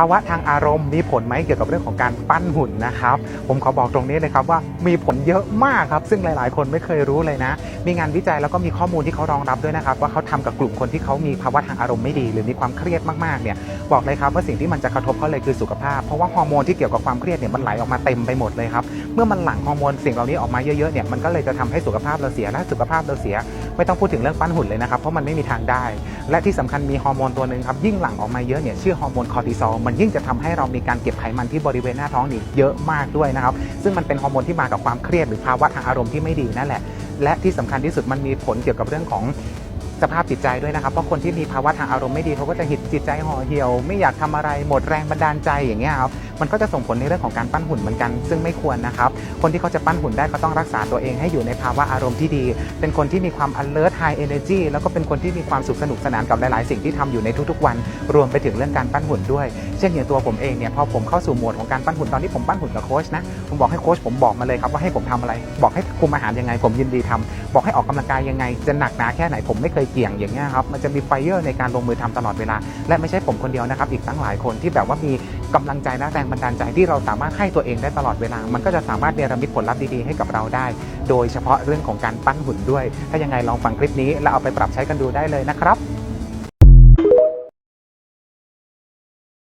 าวะทางอารมณ์มีผลไหมเกี่ยวกับเรื่องของการปั้นหุ่นนะครับ ผมขอบอกตรงนี้เลยครับว่ามีผลเยอะมากครับ ซึ่งหลาย ๆ คนไม่เคยรู้เลยนะ มีงานวิจัยแล้วก็มีข้อมูลที่เขารองรับด้วยนะครับว่าเขาทำกับกลุ่มคนที่เขามีภาวะทางอารมณ์ไม่ดี หรือมีความเครียดมาก ๆ เนี่ยบอกเลยครับว่าสิ่งที่มันจะกระทบเขาเลยคือสุขภาพ เพราะว่าฮอร์โมนที่เกี่ยวกับความเครียดเนี่ยมันไหลออกมาเต็มไปหมดเลยครับ เมื่อมันหลั่งฮอร์โมนสิ่งเหล่านี้ออกมาเยอะ ๆ เนี่ยมันก็เลยจะทำให้สุขภาพเราเสียและสุขภาพเราเสีย ไม่ต้องพูดถึงเรื่องปั้นหุ่นเลยนะครับ เพราะมันไม่มีทางได้ และที่สำคัญมีฮอร์โมนตัวหนึ่งครับ ยิ่งหลั่งออกมาเยอะเนี่ยชื่อฮอร์โมนคอร์ติซอลมันยิ่งจะทำให้เรามีการเก็บไขมันที่บริเวณหน้าท้องนี่เยอะมากด้วยนะครับ ซึ่งมันเป็นฮอร์โมนที่มากับความเครียดหรือภาวะทางอารมณ์ที่ไม่ดีนั่นแหละ และที่สำคัญที่สุดมันมีผลเกี่ยวกับเรื่องของสภาพจิตใจด้วยนะครับ เพราะคนที่มีภาวะทางอารมณ์ไม่ดีเขาก็จะหิดจิตใจห่อเหี่ยว ไม่อยากทำอะไรหมดแรงบันดาลใจอย่างเงี้ยครับมันก็จะส่งผลในเรื่องของการปั้นหุ่นเหมือนกัน ซึ่งไม่ควรนะครับ คนที่เขาจะปั้นหุ่นได้เขาต้องรักษาตัวเองให้อยู่ในภาวะอารมณ์ที่ดี เป็นคนที่มีความ alert high energy แล้วก็เป็นคนที่มีความสุขสนุกสนานกับหลาย ๆ สิ่งที่ทำอยู่ในทุก ๆ วัน รวมไปถึงเรื่องการปั้นหุ่นด้วย เช่นอย่างตัวผมเองเนี่ยพอผมเข้าสู่โหมดของการปั้นหุ่นตอนที่ผมปั้นหุ่นกับโค้ชนะผมบอกให้โค้ชผมบอกมาเลยครับว่าให้ผมทำอะไร บอกให้คุมอาหารยังไง ผมยินดีทำบอกให้ออกกำลังกายยังไง จะหนักหนาแค่ไหนผมไม่เคยเกี่ยงอย่างเงี้ยครับมันจะมีไฟเออร์ในการลงมือทำตลอดเวลา และไม่ใช่ผมคนเดียวนะครับอีกตั้งหลายคนที่แบบว่ามีกำลังใจและแรงบันดาลใจที่เราสามารถให้ตัวเองได้ตลอดเวลา มันก็จะสามารถเนรมิตผลลัพธ์ดีๆให้กับเราได้ โดยเฉพาะเรื่องของการปั้นหุ่นด้วย ถ้ายังไงลองฟังคลิปนี้แล้วเอาไปปรับใช้กันดูได้เลยนะครับ